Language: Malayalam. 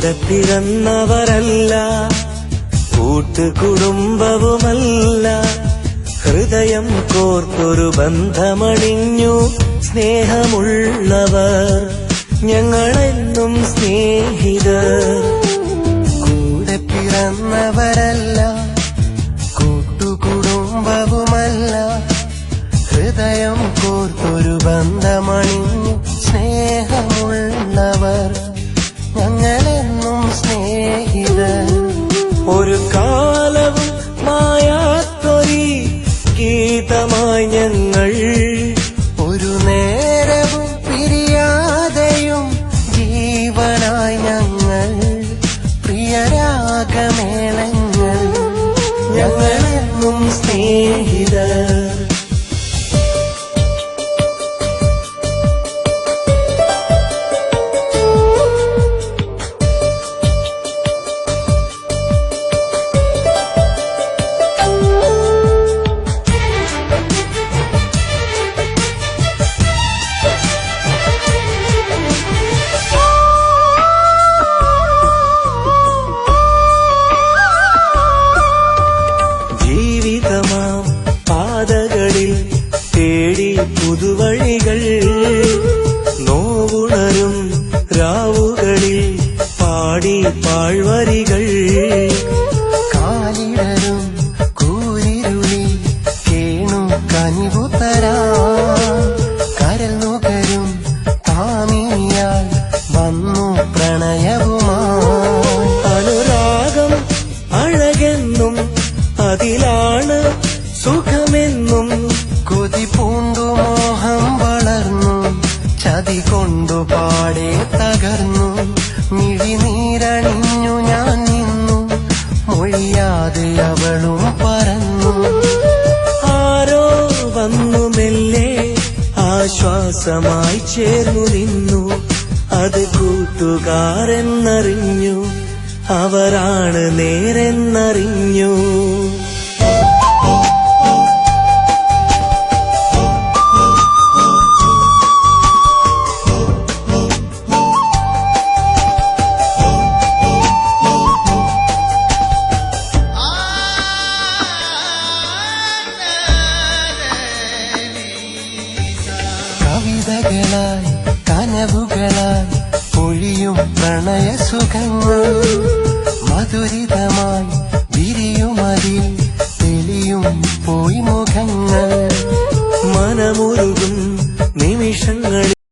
കൂടെ പിറന്നവരല്ല കൂട്ടുകുടുംബവുമല്ല. ഹൃദയം കോർത്തൊരു ബന്ധമണിഞ്ഞു സ്നേഹമുള്ളവർ ഞങ്ങളെന്നും സ്നേഹിതർ. കൂടെ പിറന്നവരല്ല കൂട്ടുകുടുംബവുമല്ല. ഹൃദയം കോർത്തൊരു ബന്ധമണിഞ്ഞു പ്രിയരാഗമേളങ്ങൾ ഞങ്ങളെന്നും സ്നേഹിതർ. പുതുവഴികൾ നോവുണരും രാവുകളിൽ പാടി പാഴ്വരികൾ ആശ്വാസമായി ചേർന്നു നിന്നു അത് കൂട്ടുകാരെന്നറിഞ്ഞു. അവരാണ് നേരെന്നറിഞ്ഞു. കവിതകളായി കനവുകളായി പൊഴിയും പ്രണയ സുഖങ്ങൾ. മധുരിതമായി വിരിയുമതിൽ തെളിയും പോയി മുഖങ്ങൾ. മനമുരുകും നിമിഷങ്ങളിൽ